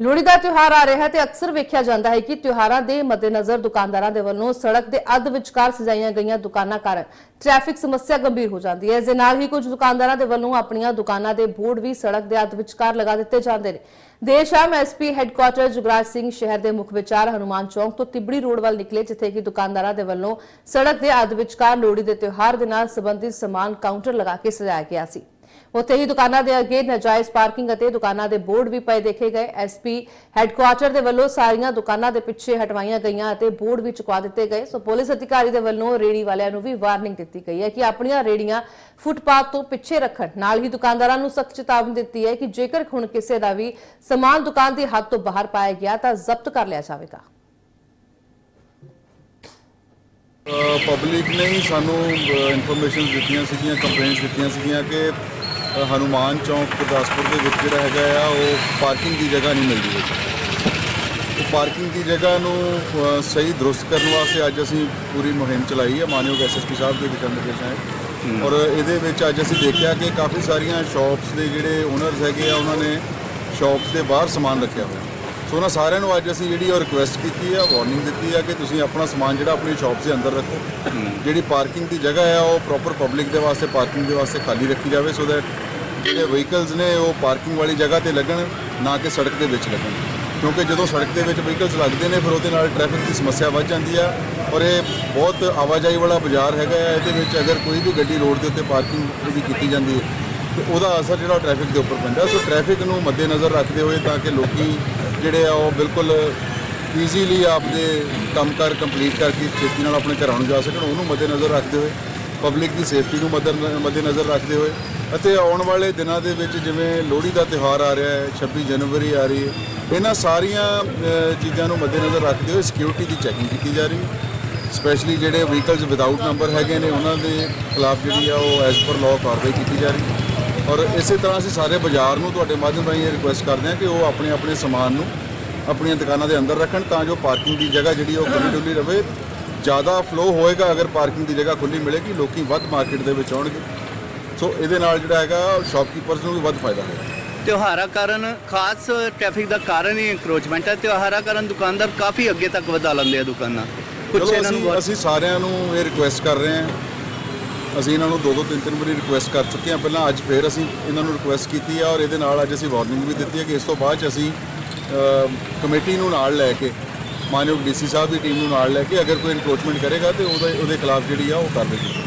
ਲੋਹੜੀ ਦਾ ਤਿਉਹਾਰ ਆ ਰਿਹਾ ਹੈ ਤੇ ਅਕਸਰ ਵੇਖਿਆ ਜਾਂਦਾ ਹੈ ਕਿ ਤਿਉਹਾਰਾਂ ਦੇ ਮੱਦੇਨਜ਼ਰ ਦੁਕਾਨਦਾਰਾਂ ਦੇ ਵੱਲੋਂ ਸੜਕ ਦੇ ਅੱਧ ਵਿਚਕਾਰ ਸਜਾਈਆਂ ਗਈਆਂ ਦੁਕਾਨਾਂ ਕਾਰਨ ਟ੍ਰੈਫਿਕ ਸਮੱਸਿਆ ਗੰਭੀਰ ਹੋ ਜਾਂਦੀ ਹੈ। ਇਸ ਦੇ ਨਾਲ ਹੀ ਕੁਝ ਦੁਕਾਨਦਾਰਾਂ ਦੇ ਵੱਲੋਂ ਆਪਣੀਆਂ ਦੁਕਾਨਾਂ ਦੇ ਬੋਰਡ ਵੀ ਸੜਕ ਦੇ ਅੱਧ ਵਿਚਕਾਰ ਲਗਾ ਦਿੱਤੇ ਜਾਂਦੇ ਨੇ। ਦੇਰ ਸ਼ਾਮ ਐਸਪੀ ਹੈੱਡਕੁਆਟਰ ਜੁਗਰਾਜ ਸਿੰਘ ਸ਼ਹਿਰ ਦੇ ਮੁੱਖ ਵਿਚਾਰ ਹਨੂਮਾਨ ਚੌਂਕ ਤੋਂ ਤਿਬੜੀ ਰੋਡ ਵੱਲ ਨਿਕਲੇ, ਜਿੱਥੇ ਕਿ ਦੁਕਾਨਦਾਰਾਂ ਦੇ ਵੱਲੋਂ ਸੜਕ ਦੇ ਅੱਧ ਵਿਚਕਾਰ ਲੋਹੜੀ ਦੇ ਤਿਉਹਾਰ ਦੇ ਨਾਲ ਸੰਬੰਧਿਤ ਸਮਾਨ ਕਾਊਂਟਰ ਲਗਾ ਕੇ ਸਜਾਇਆ ਗਿਆ ਸੀ। ਉੱਥੇ ਹੀ ਦੁਕਾਨਾਂ ਦੇ ਅੱਗੇ ਨਾਜਾਇਜ਼ ਪਾਰਕਿੰਗ ਅਤੇ ਦੁਕਾਨਾਂ ਦੇ ਬੋਰਡ ਵੀ ਪਏ ਦੇਖੇ ਗਏ। ਐਸਪੀ ਹੈੱਡਕੁਆਟਰ ਦੇ ਵੱਲੋਂ ਸਾਰੀਆਂ ਦੁਕਾਨਾਂ ਦੇ ਪਿੱਛੇ ਹਟਵਾਈਆਂ ਗਈਆਂ ਅਤੇ ਬੋਰਡ ਵੀ ਚੁਕਵਾ ਦਿੱਤੇ ਗਏ। ਸੋ ਪੁਲਿਸ ਅਧਿਕਾਰੀ ਦੇ ਵੱਲੋਂ ਰੇੜੀ ਵਾਲਿਆਂ ਨੂੰ ਵੀ ਵਾਰਨਿੰਗ ਦਿੱਤੀ ਗਈ ਹੈ ਕਿ ਆਪਣੀਆਂ ਰੇੜੀਆਂ ਫੁੱਟਪਾਥ ਤੋਂ ਪਿੱਛੇ ਰੱਖਣ। ਨਾਲ ਹੀ ਦੁਕਾਨਦਾਰਾਂ ਨੂੰ ਸਖਤ ਚੇਤਾਵਨੀ ਦਿੱਤੀ ਹੈ ਕਿ ਜੇਕਰ ਹੁਣ ਕਿਸੇ ਦਾ ਵੀ ਸਮਾਨ ਦੁਕਾਨ ਦੀ ਹੱਦ ਤੋਂ ਬਾਹਰ ਪਾਇਆ ਗਿਆ ਤਾਂ ਜ਼ਬਤ ਕਰ ਲਿਆ ਜਾਵੇਗਾ। ਪਬਲਿਕ ਨੇ ਹੀ ਸਾਨੂੰ ਇਨਫੋਰਮੇਸ਼ਨ ਦਿੱਤੀਆਂ ਸੀਗੀਆਂ ਕੰਪਲੇਂਟਸ ਦਿੱਤੀਆਂ ਸੀਗੀਆਂ ਕਿ ਅ, ਹਨੂਮਾਨ ਚੌਂਕ ਗੁਰਦਾਸਪੁਰ ਦੇ ਵਿੱਚ ਜਿਹੜਾ ਹੈਗਾ ਆ ਉਹ ਪਾਰਕਿੰਗ ਦੀ ਜਗ੍ਹਾ ਨਹੀਂ ਮਿਲਦੀ ਹੈ ਉਹ ਪਾਰਕਿੰਗ ਦੀ ਜਗ੍ਹਾ ਨੂੰ ਸਹੀ ਦਰੁਸਤ ਕਰਨ ਵਾਸਤੇ ਅੱਜ ਅਸੀਂ ਪੂਰੀ ਮੁਹਿੰਮ ਚਲਾਈ ਹੈ ਮਾਨਯੋਗ ਐਸਐਸਪੀ ਸਾਹਿਬ ਦੇ ਦਿਸ਼ਾ ਨਿਰਦੇਸ਼ਾਂ ਔਰ ਇਹਦੇ ਵਿੱਚ ਅੱਜ ਅਸੀਂ ਦੇਖਿਆ ਕਿ ਕਾਫੀ ਸਾਰੀਆਂ ਸ਼ਾਪਸ ਦੇ ਜਿਹੜੇ ਓਨਰਸ ਹੈਗੇ ਆ ਉਹਨਾਂ ਨੇ ਸ਼ਾਪਸ ਦੇ ਬਾਹਰ ਸਮਾਨ ਰੱਖਿਆ ਹੋਇਆ। ਸੋ ਉਹਨਾਂ ਸਾਰਿਆਂ ਨੂੰ ਅੱਜ ਅਸੀਂ ਜਿਹੜੀ ਉਹ ਰਿਕੁਐਸਟ ਕੀਤੀ ਆ ਵਾਰਨਿੰਗ ਦਿੱਤੀ ਆ ਕਿ ਤੁਸੀਂ ਆਪਣਾ ਸਮਾਨ ਜਿਹੜਾ ਆਪਣੀ ਸ਼ਾਪ ਦੇ ਅੰਦਰ ਰੱਖੋ। ਜਿਹੜੀ ਪਾਰਕਿੰਗ ਦੀ ਜਗ੍ਹਾ ਆ, ਉਹ ਪ੍ਰੋਪਰ ਪਬਲਿਕ ਦੇ ਵਾਸਤੇ ਪਾਰਕਿੰਗ ਦੇ ਵਾਸਤੇ ਖਾਲੀ ਰੱਖੀ ਜਾਵੇ ਸੋ ਦੈਟ ਜਿਹੜੇ ਵਹੀਕਲਸ ਨੇ, ਉਹ ਪਾਰਕਿੰਗ ਵਾਲੀ ਜਗ੍ਹਾ ਤੇ ਲੱਗਣ, ਨਾ ਕਿ ਸੜਕ ਦੇ ਵਿੱਚ ਲੱਗਣ। ਕਿਉਂਕਿ ਜਦੋਂ ਸੜਕ ਦੇ ਵਿੱਚ ਵਹੀਕਲਸ ਲੱਗਦੇ ਨੇ, ਫਿਰ ਉਹਦੇ ਨਾਲ ਟ੍ਰੈਫਿਕ ਦੀ ਸਮੱਸਿਆ ਵੱਧ ਜਾਂਦੀ ਆ ਔਰ ਇਹ ਬਹੁਤ ਆਵਾਜਾਈ ਵਾਲਾ ਬਾਜ਼ਾਰ ਹੈਗਾ ਹੈ ਇਹਦੇ ਵਿੱਚ ਅਗਰ ਕੋਈ ਵੀ ਗੱਡੀ ਰੋਡ ਦੇ ਉੱਤੇ ਪਾਰਕਿੰਗ ਦੀ ਕੀਤੀ ਜਾਂਦੀ ਹੈ, ਤੇ ਉਹਦਾ ਅਸਰ ਜਿਹੜਾ ਟ੍ਰੈਫਿਕ ਦੇ ਉੱਪਰ ਪੈਂਦਾ। ਸੋ ਟ੍ਰੈਫਿਕ ਨੂੰ ਮੱਦੇਨਜ਼ਰ ਰੱਖਦੇ ਹੋਏ ਤਾਂ ਕਿ ਲੋਕੀ ਜਿਹੜੇ ਆ ਉਹ ਬਿਲਕੁਲ ਈਜ਼ੀਲੀ ਆਪਦੇ ਕੰਮਕਾਰ ਕੰਪਲੀਟ ਕਰਕੇ ਛੇਤੀ ਨਾਲ ਆਪਣੇ ਘਰਾਂ ਨੂੰ ਜਾ ਸਕਣ, ਉਹਨੂੰ ਮੱਦੇਨਜ਼ਰ ਰੱਖਦੇ ਹੋਏ ਪਬਲਿਕ ਦੀ ਸੇਫਟੀ ਨੂੰ ਮੱਦੇਨ- ਮੱਦੇਨਜ਼ਰ ਰੱਖਦੇ ਹੋਏ। ਅਤੇ ਆਉਣ ਵਾਲੇ ਦਿਨਾਂ ਦੇ ਵਿੱਚ ਜਿਵੇਂ ਲੋਹੜੀ ਦਾ ਤਿਉਹਾਰ ਆ ਰਿਹਾ ਹੈ 26 ਜਨਵਰੀ ਆ ਰਹੀ ਹੈ, ਇਹਨਾਂ ਸਾਰੀਆਂ ਚੀਜ਼ਾਂ ਨੂੰ ਮੱਦੇਨਜ਼ਰ ਰੱਖਦੇ ਹੋਏ ਸਿਕਿਉਰਿਟੀ ਦੀ ਚੈਕਿੰਗ ਕੀਤੀ ਜਾ ਰਹੀ ਹੈ। ਸਪੈਸ਼ਲੀ ਜਿਹੜੇ ਵਹੀਕਲਸ ਵਿਦਆਊਟ ਨੰਬਰ ਹੈਗੇ ਨੇ, ਉਹਨਾਂ ਦੇ ਖਿਲਾਫ ਜਿਹੜੀ ਆ ਉਹ ਐਜ਼ ਪਰ ਲਾਅ ਕਾਰਵਾਈ ਕੀਤੀ ਜਾ ਰਹੀ ਹੈ। ਔਰ ਇਸੇ ਤਰ੍ਹਾਂ ਅਸੀਂ ਸਾਰੇ ਬਾਜ਼ਾਰ ਨੂੰ ਤੁਹਾਡੇ ਮਾਧਿਅਮ ਰਾਹੀਂ ਇਹ ਰਿਕੁਐਸਟ ਕਰਦੇ ਹਾਂ ਕਿ ਉਹ ਆਪਣੇ ਆਪਣੇ ਸਮਾਨ ਨੂੰ ਆਪਣੀਆਂ ਦੁਕਾਨਾਂ ਦੇ ਅੰਦਰ ਰੱਖਣ ਤਾਂ ਜੋ ਪਾਰਕਿੰਗ ਦੀ ਜਗ੍ਹਾ ਜਿਹੜੀ ਉਹ ਖੁੱਲੀ ਡੁੱਲੀ ਰਵੇ। ਜ਼ਿਆਦਾ ਫਲੋ ਹੋਏਗਾ ਅਗਰ ਪਾਰਕਿੰਗ ਦੀ ਜਗ੍ਹਾ ਖੁੱਲੀ ਮਿਲੇਗੀ ਲੋਕੀ ਵੱਧ ਮਾਰਕੀਟ ਦੇ ਵਿੱਚ ਆਉਣਗੇ। ਸੋ ਇਹਦੇ ਨਾਲ ਜਿਹੜਾ ਹੈਗਾ ਸ਼ਾਪਕੀਪਰਸ ਨੂੰ ਵੀ ਵੱਧ ਫਾਇਦਾ ਹੋਏਗਾ। ਤਿਉਹਾਰਾਂ ਕਾਰਨ ਖਾਸ ਟ੍ਰੈਫਿਕ ਦਾ ਕਾਰਨ ਹੀ ਇਨਕਰੋਚਮੈਂਟ ਹੈ। ਤਿਉਹਾਰਾਂ ਕਾਰਨ ਦੁਕਾਨਦਾਰ ਕਾਫੀ ਅੱਗੇ ਤੱਕ ਵਧਾ ਲੈਂਦੇ ਆ ਦੁਕਾਨਾਂ। ਚਲੋ ਇਹਨਾਂ ਨੂੰ ਅਸੀਂ ਸਾਰਿਆਂ ਨੂੰ ਇਹ ਰਿਕੁਐਸਟ ਕਰ ਰਹੇ ਹਾਂ ਅਸੀਂ ਇਹਨਾਂ ਨੂੰ ਦੋ ਦੋ ਤਿੰਨ ਤਿੰਨ ਵਾਰੀ ਰਿਕੁਐਸਟ ਕਰ ਚੁੱਕੇ ਹਾਂ। ਪਹਿਲਾਂ ਅੱਜ ਫੇਰ ਅਸੀਂ ਇਹਨਾਂ ਨੂੰ ਰਿਕੁਐਸਟ ਕੀਤੀ ਹੈ ਔਰ ਇਹਦੇ ਨਾਲ ਅੱਜ ਅਸੀਂ ਵਾਰਨਿੰਗ ਵੀ ਦਿੱਤੀ ਹੈ ਕਿ ਇਸ ਤੋਂ ਬਾਅਦ 'ਚ ਅਸੀਂ ਕਮੇਟੀ ਨੂੰ ਨਾਲ ਲੈ ਕੇ, ਮਾਨਯੋਗ ਡੀਸੀ ਸਾਹਿਬ ਦੀ ਟੀਮ ਨੂੰ ਨਾਲ ਲੈ ਕੇ ਅਗਰ ਕੋਈ ਇਨਕਰੋਚਮੈਂਟ ਕਰੇਗਾ ਤੇ ਉਹਦੇ ਉਹਦੇ ਖਿਲਾਫ ਜਿਹੜੀ ਆ ਉਹ ਕਾਰਵਾਈ ਕੀਤੀ